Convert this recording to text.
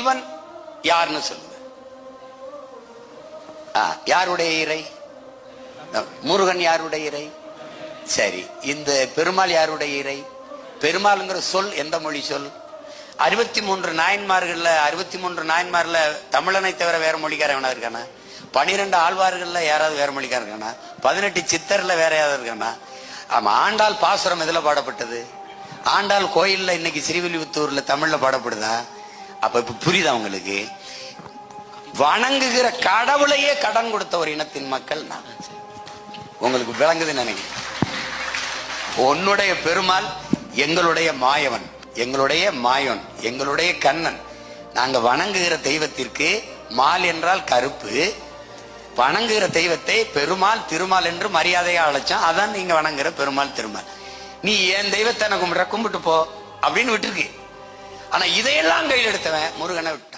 இவன் யாருன்னு சொல்லுங்க. யாருடைய இறை? முருகன் யாருடைய இறை? சரி இந்த பெருமாள் யாருடைய இறை? பெருமாள்ங்கிற சொல் எந்த மொழி சொல்? அறுபத்தி மூன்று நாயன்மார்கள்ல அறுபத்தி மூன்று நாயன்மார்ல தமிழனை தவிர வேற மொழிக்காரன் எவனா இருக்கானா? பனிரெண்டு ஆழ்வார்கள்ல யாராவது வேற மொழிக்காரன் இருக்கானா? பதினெட்டு சித்தர்ல வேற யாராவது இருக்கானா? ஆமா ஆண்டாள் பாசுரம் எதுல பாடப்பட்டது? ஆண்டாள் கோயில்ல இன்னைக்கு ஸ்ரீவில்லிபுத்தூர்ல தமிழ்ல பாடப்படுதா? அப்ப இப்ப புரியுதா உங்களுக்கு? வணங்குகிற கடவுளையே கடன் கொடுத்த ஒரு இனத்தின் மக்கள் நான். உங்களுக்கு விளங்குதுன்னு நினைக்கிறேன். உன்னுடைய பெருமாள் எங்களுடைய மாயவன் எங்களுடைய மாயவன் எங்களுடைய கண்ணன். நாங்க வணங்குகிற தெய்வத்திற்கு மால் என்றால் கருப்பு. வணங்குகிற தெய்வத்தை பெருமாள் திருமால் என்று மரியாதையா அழைச்சோம் அதான் நீங்க வணங்குற பெருமாள் திருமால். நீ என் தெய்வத்தை எனக்கு கும்பிட்ற? கும்பிட்டு போ. அப்படின்னு விட்டுருக்கு. ஆனா இதையெல்லாம் கையில் எடுத்தவன் முருகனை விட்டான்.